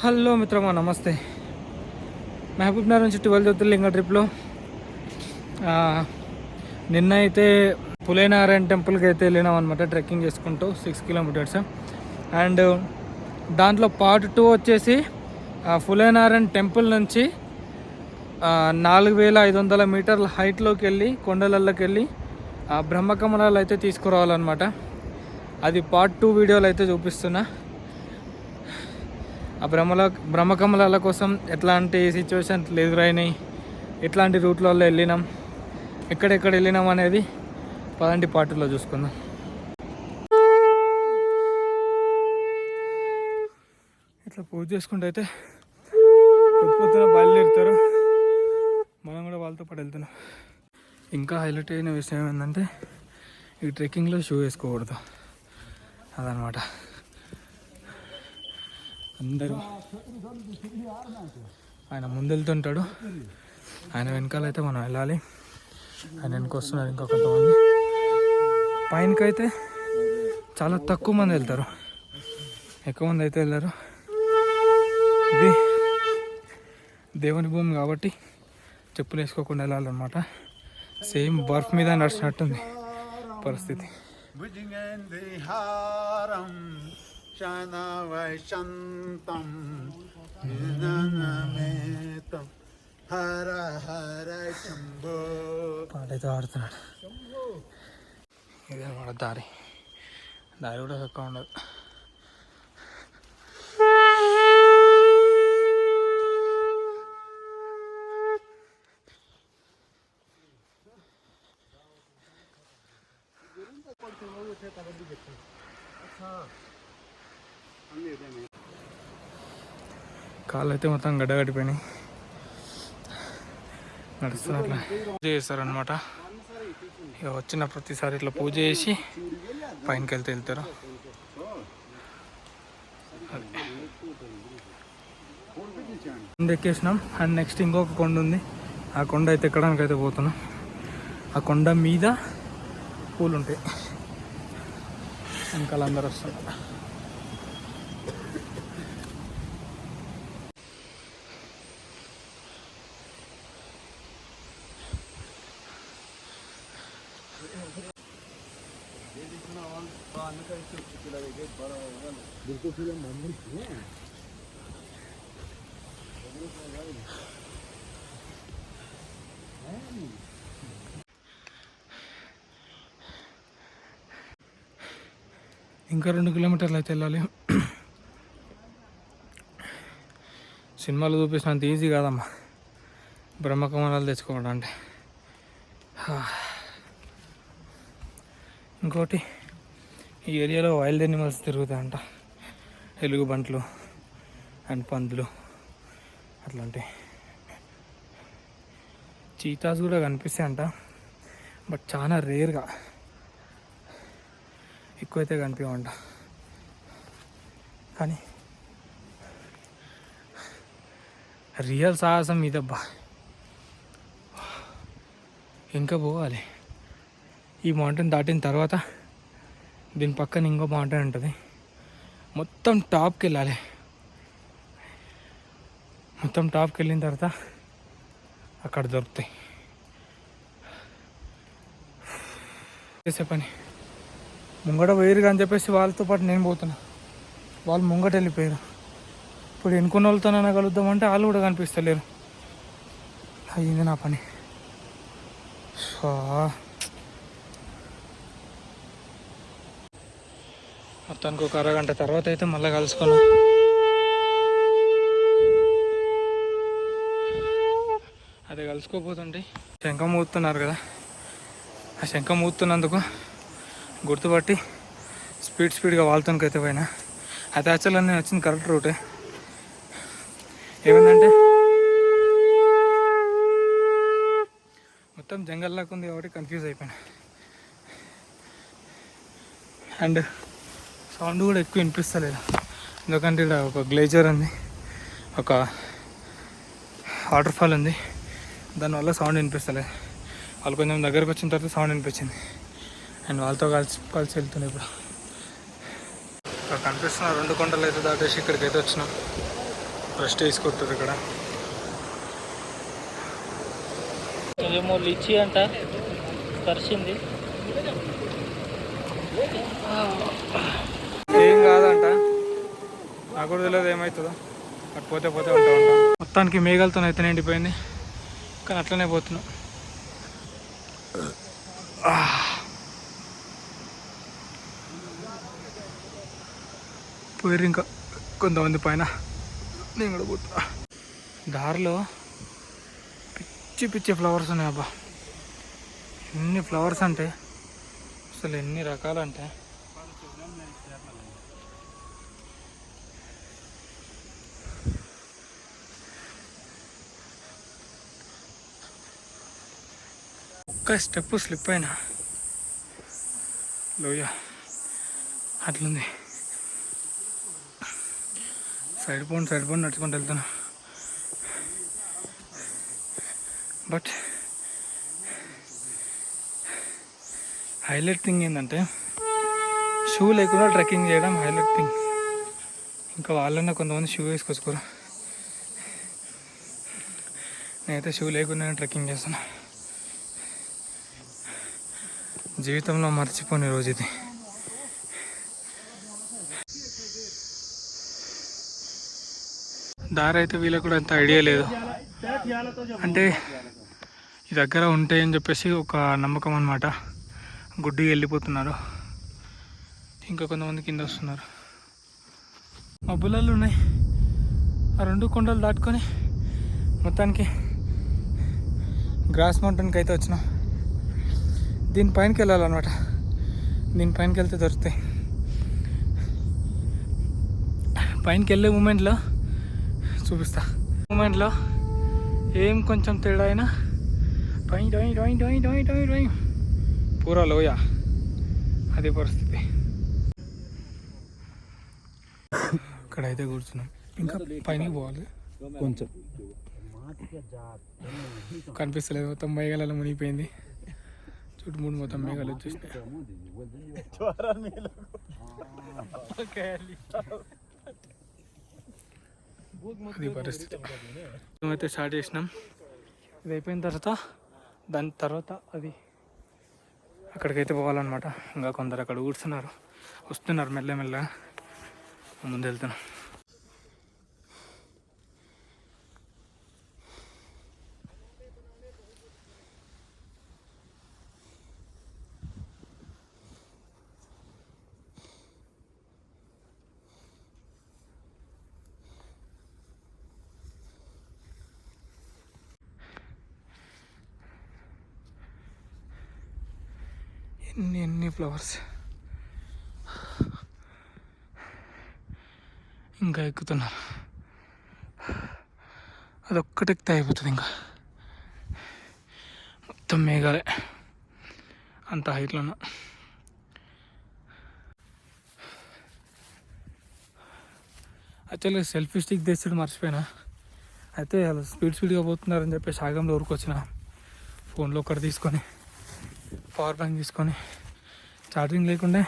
Hello మిత్రమా నమస్తే. మహబూబ్ నగర్ నుంచి ట్వెల్వ్ జ్యోతిర్లింగ ట్రిప్లో నిన్న అయితే పులేనారాయణ టెంపుల్కి అయితే వెళ్ళినాం అనమాట ట్రెక్కింగ్ చేసుకుంటూ సిక్స్ కిలోమీటర్స్ అండ్ దాంట్లో పార్ట్ టూ వచ్చేసి పులైనారాయణ పులేనారాయణ టెంపుల్ నుంచి నాలుగు వేల ఐదు వందల మీటర్ల హైట్లోకి వెళ్ళి కొండలల్లోకి వెళ్ళి బ్రహ్మకమలాలు అయితే తీసుకురావాలన్నమాట. అది పార్ట్ టూ వీడియోలు అయితే చూపిస్తున్నా. ఆ బ్రహ్మల బ్రహ్మకమలాల కోసం ఎట్లాంటి సిచ్యువేషన్స్ ఎదురైనాయి ఎట్లాంటి రూట్లలో వెళ్ళినాం ఎక్కడెక్కడ వెళ్ళినాం అనేది పదండి పాటల్లో చూసుకుందాం. ఇట్లా పూజ చేసుకుంటూ అయితే పొద్దున బయలుదేరుతారు. మనం కూడా వాళ్ళతో పాటు వెళ్తున్నాం. ఇంకా హైలైట్ అయిన విషయం ఏంటంటే ఈ ట్రెక్కింగ్లో షూ వేసుకోకూడదు. అదనమాట అందరూ. ఆయన ముందు వెళ్తుంటాడు ఆయన వెనకాల అయితే మనం వెళ్ళాలి. ఆయన వెనక ఇంకొక ఇంకా కొంతమంది. పైనకైతే చాలా తక్కువ మంది వెళ్తారు. ఎక్కువ మంది అయితే వెళ్ళారు. ఇది దేవుని భూమి కాబట్టి చెప్పులు వేసుకోకుండా వెళ్ళాలన్నమాట. సేమ్ బర్ఫ్ మీద నడిచినట్టుంది పరిస్థితి. భుజగంధిహారం శనవైశంతం నిననమేతం హర హర శంభో పాటైతే ఆడుతున్నాడు ఇదే మన దారి దారి కూడా తక్కువ ఉండదు కాళ్ళు అయితే మొత్తం గడ్డగట్టిపోయినాయి. నడుస్తున్నారు అట్లా పూజ చేస్తారనమాట ఇక వచ్చిన ప్రతిసారి ఇట్లా పూజ చేసి పైనకి వెళ్తే వెళ్తారు. కొండ ఎక్కేసినాం. అండ్ నెక్స్ట్ ఇంకొక కొండ ఉంది. ఆ కొండ అయితే ఎక్కడానికి అయితే పోతున్నాం. ఆ కొండ మీద పూలు ఉంటాయి వెనకాల అందరు వస్తున్నారు ఇంకా రెండు కిలోమీటర్లు అయితే వెళ్ళాలి సినిమాలు చూపిస్తున్నంత ఈజీ కాదమ్మా. బ్రహ్మకమలాలు తెచ్చుకోవడం అంటే. ఇంకోటి ఈ ఏరియాలో వైల్డ్ ఎనిమల్స్ తిరుగుతాయంట. ఎలుగు బంట్లు అండ్ పందులు అట్లాంటివి చీతాస్ కూడా కనిపిస్తాయంట బట్ చాలా రేర్గా ఎక్కువైతే కనిపించమంట కానీ రియల్ సాహసం ఇదబ్బా ఇంకా పోవాలి. ఈ మౌంటైన్ దాటిన తర్వాత దీని పక్కన ఇంకో మౌంటైన్ ఉంటుంది. మొత్తం టాప్కి వెళ్ళాలి. మొత్తం టాప్కి వెళ్ళిన తర్వాత అక్కడ దొరుకుతాయి. చేసే పని. ముంగట వేరుగా అని చెప్పేసి వాళ్ళతో పాటు నేను పోతున్నా. వాళ్ళు ముంగట వెళ్ళిపోయారు ఇప్పుడు ఎన్నుకున్న వాళ్ళతోనైనా కలుద్దామంటే వాళ్ళు కూడా కనిపిస్తలేరు. అయ్యింది నా పని. సో మొత్తానికి ఒక అరగంట తర్వాత అయితే మళ్ళీ కలుసుకున్నాం అదే కలుసుకోపోతుంటే శంఖం మూతున్నారు కదా. ఆ శంఖం మూతున్నందుకు గుర్తుపట్టి స్పీడ్ స్పీడ్గా వాళ్ళతోనికైతే పోయినా. అది యాక్చువల్గా నేను వచ్చింది కరెక్ట్ రూటే. ఏమైందంటే మొత్తం జంగల్ లాగా ఉంది కాబట్టి కన్ఫ్యూజ్ అయిపోయినా. అండ్ సౌండ్ కూడా ఎక్కువ వినిపిస్తలేదు. ఎందుకంటే ఇక్కడ ఒక గ్లేజర్ ఉంది ఒక వాటర్ ఫాల్ ఉంది. దానివల్ల సౌండ్ వినిపిస్తలేదు. వాళ్ళు కొంచెం దగ్గరకు వచ్చిన తర్వాత సౌండ్ వినిపించింది. అండ్ వాళ్ళతో కలిసి కలిసి వెళ్తున్నాయి ఇప్పుడు. ఇక్కడ కనిపిస్తున్న రెండు కొండలు అయితే దాటేసి ఇక్కడికి అయితే రెస్ట్ తీసుకుంటారు ఇక్కడ. ఇదేమో లిచ్చి అంట. పరిచింది ఏం కాదంట. నాకు కూడా తెలియదు ఏమవుతుందో అటు పోతే పోతే ఉంటా ఉంటా. మొత్తానికి మేఘాలతో అయితే నిండిపోయింది. కానీ అట్లనే పోతున్నాం. పోయారు ఇంకా కొంతమంది పైన. నేను కూడా పోతున్నా దారిలో పిచ్చి పిచ్చి ఫ్లవర్స్ ఉన్నాయి అబ్బా. ఎన్ని ఫ్లవర్స్ అంటే అసలు ఎన్ని రకాలంటే. ఒక్క స్టెప్ స్లిప్ అయినా. లోయ అట్లుంది. సైడ్ పోండి సైడ్ పోండి నడుచుకుంటూ వెళ్తున్నా. బట్ హైలైట్ థింగ్ ఏంటంటే షూ లేకుండా ట్రెక్కింగ్ చేయడం హైలైట్ థింగ్ ఇంకా వాళ్ళన్నా కొంతమంది షూ వేసుకొచ్చుకోరు. నేనైతే షూ లేకుండా ట్రెక్కింగ్ చేస్తున్నా. జీవితంలో మర్చిపోని రోజు ఇది. దారి అయితే వీళ్ళకి కూడా అంత ఐడియా లేదు. అంటే ఈ దగ్గర ఉంటాయని చెప్పేసి ఒక నమ్మకం అనమాట గుడ్డి వెళ్ళిపోతున్నారు. ఇంకా కొంతమంది కింద వస్తున్నారు. మా బుల్లలు ఉన్నాయి. ఆ రెండు కొండలు దాటుకొని మొత్తానికి గ్రాస్ మౌంటైన్కి అయితే వచ్చినాం. దీనిపైనకి వెళ్ళాలన్నమాట. దీనిపైనకి వెళ్తే దొరుకుతాయి. పైనకి వెళ్ళే మూమెంట్లో చూపిస్తా. మూమెంట్లో ఏం కొంచెం తేడా అయినా డొయ్ డొయ్ డొయ్ డొయ్ డొయ్ డొయ్ డొయ్ పూరా లోయ. అదే పరిస్థితి. ఇక్కడైతే కూర్చున్నాం. ఇంకా పైనకి పోవాలి. కొంచెం. కనిపిస్తలేదు. మొత్తం మేఘాలలో మునిగిపోయింది. చుట్టుముడు మొత్తం మేఘాలు వచ్చేసినాయి. అది పరిస్థితి. మేమైతే స్టార్ట్ చేసినాం. ఇది అయిపోయిన తర్వాత దాని తర్వాత అది అక్కడికైతే పోవాలన్నమాట. ఇంకా కొందరు అక్కడ కూర్చున్నారు. వస్తున్నారు మెల్లమెల్లగా. ముందు వెళ్తున్నాం. ఎన్ని ఎన్ని ఫ్లవర్స్. ఇంకా ఎక్కుతున్నారు. అదొక్కటి ఎక్కితే అయిపోతుంది ఇంకా. మొత్తం మేఘాలే. అంత హైట్లో ఉన్నా యాక్చువల్గా సెల్ఫీ స్టిక్ తెచ్చుడు మర్చిపోయినా. అయితే వాళ్ళు స్పీడ్ స్పీడ్గా పోతున్నారని చెప్పేసి ఆగంలో ఊరుకొచ్చిన. ఫోన్లో ఒకటి తీసుకొని. పవర్ బ్యాంక్ తీసుకొని ఛార్జింగ్ లేకుండా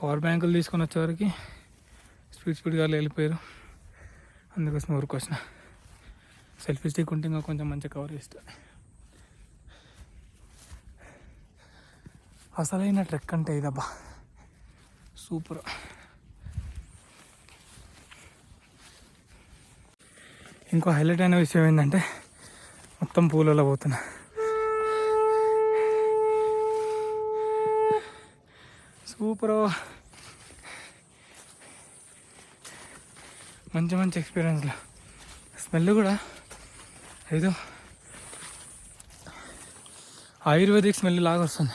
పవర్ బ్యాంకులు తీసుకొని వచ్చేవరకు స్పీడ్ స్పీడ్గా వెళ్ళిపోయారు. అందుకోసం ఊరికి వచ్చిన. సెల్ఫీ స్టిక్ ఉంటే ఇంకా కొంచెం మంచిగా కవర్ చేస్తా. అసలైన ట్రెక్ అంటే ఇదబ్బా సూపర్. ఇంకో హైలైట్ అయిన విషయం ఏంటంటే మొత్తం పూలలో పోతున్నా. సూపర్. మంచి మంచి ఎక్స్పీరియన్స్లో స్మెల్ కూడా. ఏదో ఆయుర్వేదిక్ స్మెల్ లాగా వస్తుంది.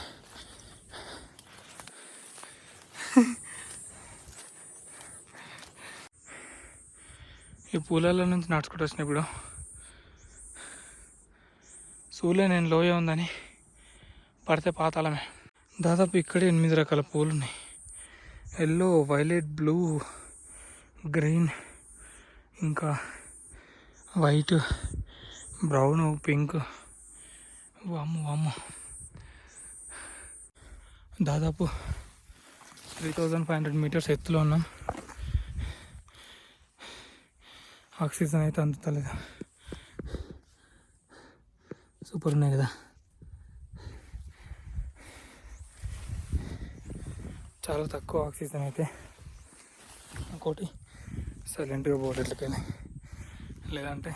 ఈ పూలలో నుంచి నడుచుకుంటూ వచ్చిన ఇప్పుడు. సూర్య నేను లోయ ఉందని పడితే పాతాళమే. దాదాపు ఇక్కడే ఎనిమిది రకాల పూలు ఉన్నాయి ఎల్లో వైలెట్ బ్లూ గ్రీన్ ఇంకా వైట్ బ్రౌన్ పింక్. వాము వాము దాదాపు three thousand five hundred metres ఎత్తులో ఉన్నాం. ఆక్సిజన్ అయితే అందుతలేదు. సూపర్ ఉన్నాయి కదా. చాలా తక్కువ ఆక్సిజన్ అయితే. ఇంకోటి సైలెంట్గా బోర్డర్లకి వెళ్ళి లేదంటే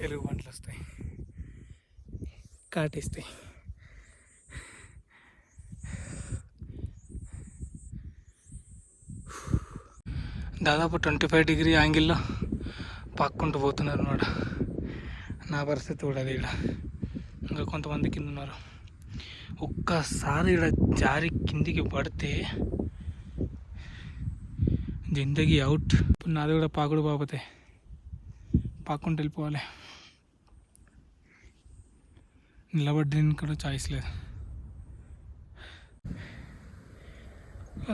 ఎలుగు పంటలు వస్తాయి. కాటిస్తాయి. దాదాపు ట్వంటీ ఫైవ్ డిగ్రీ యాంగిల్లో పాక్కుంటూ పోతున్నారు అన్నమాట. నా పరిస్థితి కూడా అది ఇక్కడ. ఇంకా కొంతమంది కింద ఉన్నారు. ఒక్కసారి ఇక్కడ జారి కిందికి పడితే జిందగీ అవుట్. ఇప్పుడు నాది కూడా పాకుడు బాబతే పాక్కుంటూ వెళ్ళిపోవాలి. నిలబడ్డానికి కూడా చాయిస్ లేదు.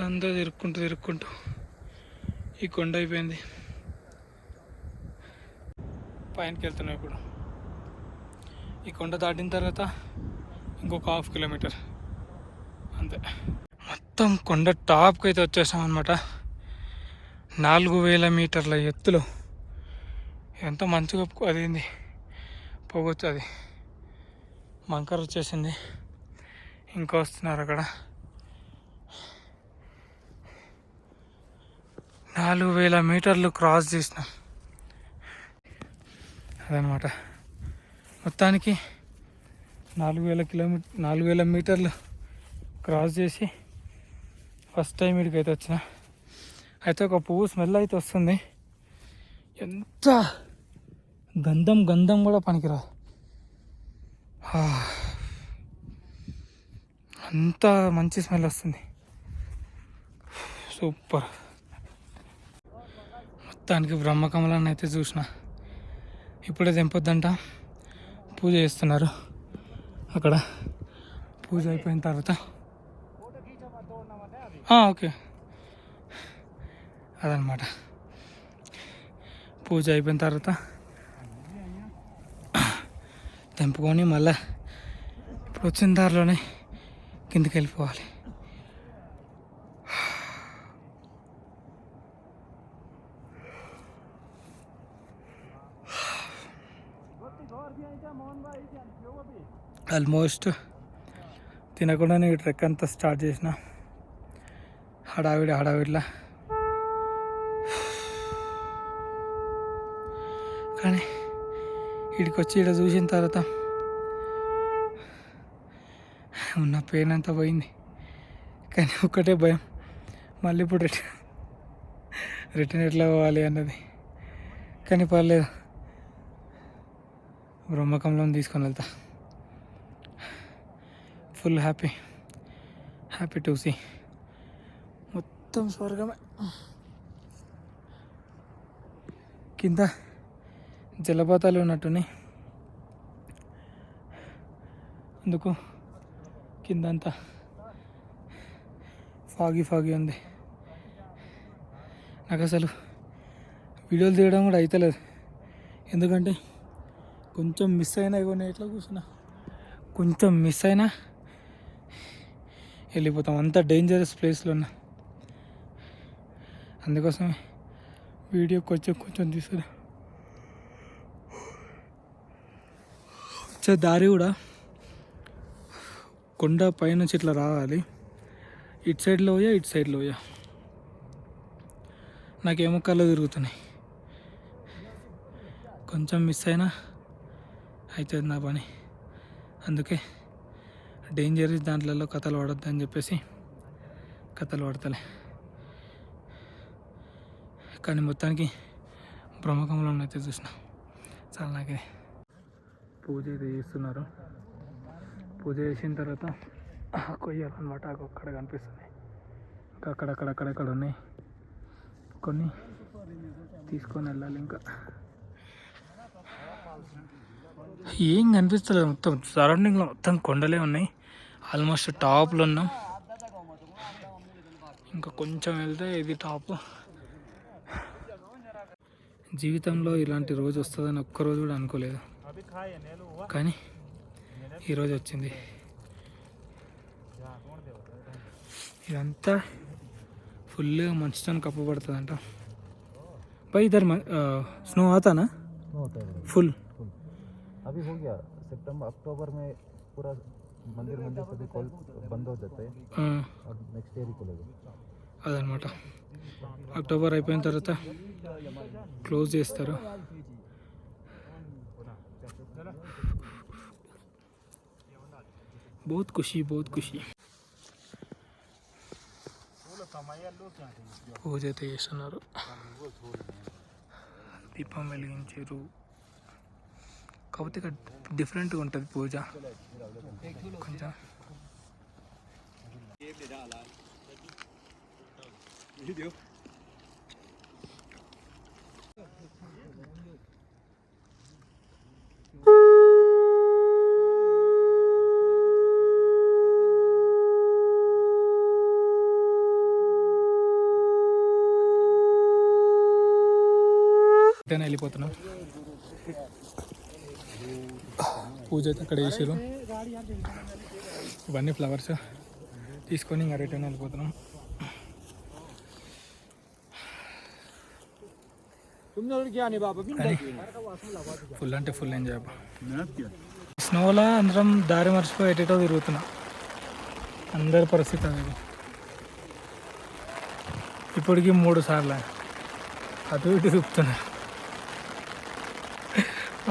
అంతా తిరుక్కుంటూ తిరుక్కుంటూ ఈ కొండ అయిపోయింది. పైనకి వెళ్తున్నాం ఇప్పుడు. ఈ కొండ దాటిన తర్వాత ఇంకొక హాఫ్ కిలోమీటర్. అంతే. మొత్తం కొండ టాప్కి అయితే వచ్చేసాం అనమాట నాలుగు వేల మీటర్ల ఎత్తులో. ఎంత మంచిగా అదేంది పోగొచ్చు అది. మంకర్ వచ్చేసింది. ఇంకా వస్తున్నారు అక్కడ. నాలుగు వేల మీటర్లు క్రాస్ చేసినాం. అదనమాట మొత్తానికి నాలుగు వేల కిలోమీటర్ నాలుగు వేల మీటర్లు క్రాస్ చేసి ఫస్ట్ టైం ఇక్కడికి అయితే వచ్చిన. అయితే ఒక పువ్వు స్మెల్ అయితే వస్తుంది. ఎంత గంధం గంధం కూడా పనికిరాదు అంత మంచి స్మెల్ వస్తుంది. సూపర్. మొత్తానికి బ్రహ్మకమలాన్ని అయితే చూసిన. ఇప్పుడే తెంపొద్దంట. పూజ చేస్తున్నారు. అక్కడ పూజ అయిపోయిన తర్వాత. ఓకే. అదనమాట. పూజ అయిపోయిన తర్వాత తెంపుకొని మళ్ళా ఇప్పుడు వచ్చిన దారిలోనే కిందకి వెళ్ళిపోవాలి. ఆల్మోస్ట్ తినకుండానే ఈ ట్రెక్ అంతా స్టార్ట్ చేసిన. హడావిడి హడావిడిలా. కానీ ఇక్కడికి వచ్చి ఇక్కడ చూసిన తర్వాత ఉన్న పెయిన్ అంతా పోయింది. కానీ ఒక్కటే భయం. మళ్ళీ ఇప్పుడు రిటర్న్ రిటర్న్ ఎట్లా పోవాలి అన్నది. కానీ పర్లేదు. బ్రహ్మకంలో తీసుకొని వెళ్తా. Full happy happy to see మొత్తం స్వర్గమే. కింద జలపాతాలు ఉన్నట్టున్నాయి. అందుకు కింద అంతా ఫాగి ఫాగి ఉంది. నాకు అసలు వీడియోలు తీయడం కూడా అవుతలేదు ఎందుకంటే కొంచెం మిస్ అయినా ఇవ్వని ఎట్లా కూర్చున్నా? కొంచెం మిస్ అయినా వెళ్ళిపోతాం. అంత డేంజరస్ ప్లేస్లో ఉన్నా అందుకోసమే వీడియో కొంచెం కొంచెం తీసుకురా. వచ్చే దారి కూడా. కొండ పైనుంచి ఇట్లా రావాలి. ఇటు సైడ్లో పోయా ఇటు సైడ్లో పోయా. నాకేమో కళ్ళు తిరుగుతున్నాయి. కొంచెం మిస్ అయినా అవుతుంది నా పని. అందుకే డేంజరస్ దాంట్లలో కథలు పడొద్దు అని చెప్పేసి కథలు పడతలే. కానీ మొత్తానికి బ్రహ్మకంలో అయితే చూసిన. చాలా నాకే పూజ అయితే చేస్తున్నారు. పూజ చేసిన తర్వాత కొయ్యాలన్నమాట. అక్కడ కనిపిస్తుంది. ఇంకా అక్కడక్కడక్కడక్కడ ఉన్నాయి. కొన్ని తీసుకొని వెళ్ళాలి ఇంకా. ఏం కనిపిస్తలేదు మొత్తం. సరౌండింగ్లో మొత్తం కొండలే ఉన్నాయి. ఆల్మోస్ట్ టాప్లో ఉన్నాం. ఇంకా కొంచెం వెళ్తే ఇది టాప్. జీవితంలో ఇలాంటి రోజు వస్తుందని ఒక్కరోజు కూడా అనుకోలేదు. కానీ ఈరోజు వచ్చింది. ఇదంతా ఫుల్గా మంచుతో కప్పబడుతుందంట పై ఇద్దరు స్నో అవుతానా ఫుల్. అది సెప్టెంబర్ అక్టోబర్ మే పూరా हो गया सितंबर अक्टूबर में पूरा मंदिर मंदिर सभी कॉल बंद हो जाते हैं और नेक्स्ट ईयर ही खुलेगा అదనమాట అక్టోబర్ అయిపోయిన తర్వాత క్లోజ్ చేస్తారు బహుత్ ఖుషి బహుత్ ఖుషి పూజ అయితే చేస్తున్నారు దీపం వెలిగించారు కాకపోతే ఇక్కడ డిఫరెంట్గా ఉంటుంది పూజ. కొంచెం. రిటర్న్ వెళ్ళిపోతున్నాం పూజ అయితే అక్కడ వేసారు ఇవన్నీ ఫ్లవర్స్ తీసుకొని ఇంకా రిటర్న్ వెళ్ళిపోతున్నాం. ఫుల్ అంటే ఫుల్ ఎంజాయ్ స్నోలో అందరం దారి మర్చిపోయి ఎటేటో తిరుగుతున్నాం. అందరి పరిస్థితి అది. ఇప్పటికి మూడు సార్లు అటు ఇటు తిప్పుతున్నారు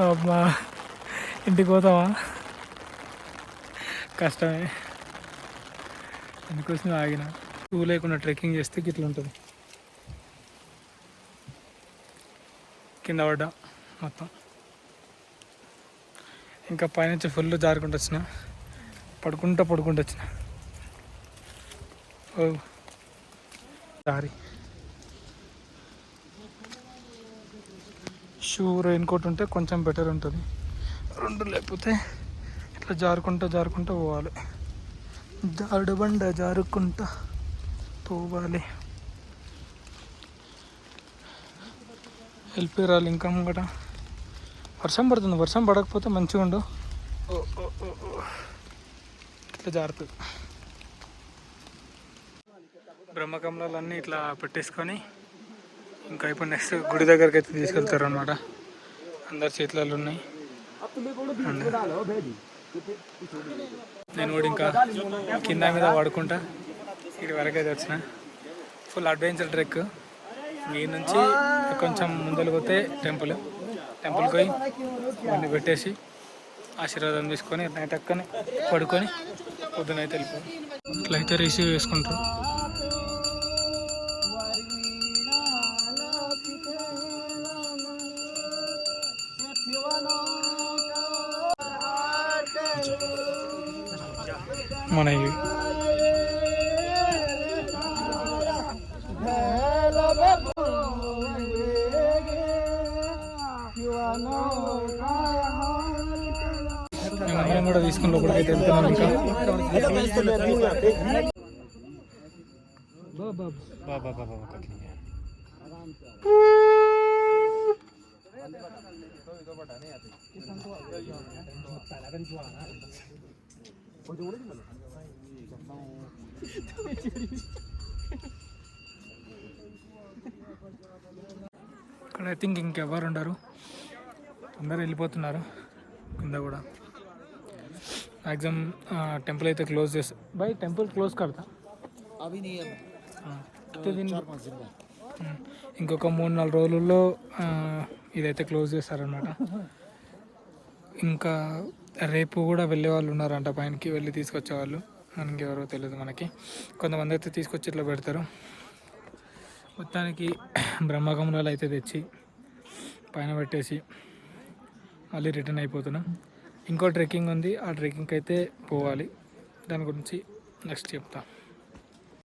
అమ్మా ఇంటికి పోతావా? కష్టమే. అందుకోసం ఆగిన? షూ లేకుండా ట్రెక్కింగ్ చేస్తే ఇట్లా ఉంటుంది. కింద పడ్డా మొత్తం. ఇంకా పైనుంచి ఫుల్ జారుకుంటూ వచ్చిన. పడుకుంటా పడుకుంటూ వచ్చిన. ఓ. దారి. షూ రెయిన్ కోట్ ఉంటే కొంచెం బెటర్ ఉంటుంది. రెండు లేకపోతే ఇట్లా జారుకుంటూ జారుకుంటూ పోవాలి. జారుడు బండ జారుకుంటా పోవాలి. వెళ్ళిపోయారు ఇంకా ముంగట. వర్షం పడుతుంది వర్షం పడకపోతే మంచిగా ఉండు. ఇట్లా జారుతుంది బ్రహ్మకమలాలన్నీ ఇట్లా పెట్టేసుకొని ఇంకా ఇప్పుడు నెక్స్ట్ గుడి దగ్గరికి అయితే తీసుకెళ్తారు అనమాట అందరి చేతులలో ఉన్నాయి. నేను కూడా ఇంకా కింద మీద పడుకుంటా. ఇటు వరకు అయితే వచ్చిన. ఫుల్ అడ్వెంచర్ ట్రెక్ ఈ నుంచి కొంచెం ముందలు పోతే టెంపుల్ టెంపుల్కి పోయి అన్ని పెట్టేసి ఆశీర్వాదం తీసుకొని నైట్ అక్కని పడుకొని పొద్దునైతే వెళ్ళిపోయి ఇట్లయితే రిసీవ్ చేసుకుంటారు. మన ఇవి మేమందరం కూడా తీసుకుని లోపలికి అయితే వెళ్తున్నాం ఇంకా ఇక్కడ ఐ థింక్ ఇంకెవరు ఉండరు. అందరూ వెళ్ళిపోతున్నారు. కింద కూడా. మ్యాక్సిమం టెంపుల్ అయితే క్లోజ్ చేస్తా. బై టెంపుల్ క్లోజ్ కడతా. ఇంకొక మూడు నాలుగు రోజుల్లో ఇదైతే క్లోజ్ చేస్తారనమాట ఇంకా రేపు కూడా వెళ్ళే వాళ్ళు ఉన్నారంట పైనకి వెళ్ళి తీసుకొచ్చేవాళ్ళు. మనకి ఎవరో తెలియదు మనకి. కొంతమంది అయితే తీసుకొచ్చి ఇట్లా పెడతారు. మొత్తానికి బ్రహ్మకమలాలు అయితే తెచ్చి పైన పెట్టేసి మళ్ళీ రిటర్న్ అయిపోతున్నాం. ఇంకో ట్రెక్కింగ్ ఉంది. ఆ ట్రెక్కింగ్కి అయితే పోవాలి. దాని గురించి నెక్స్ట్ చెప్తాను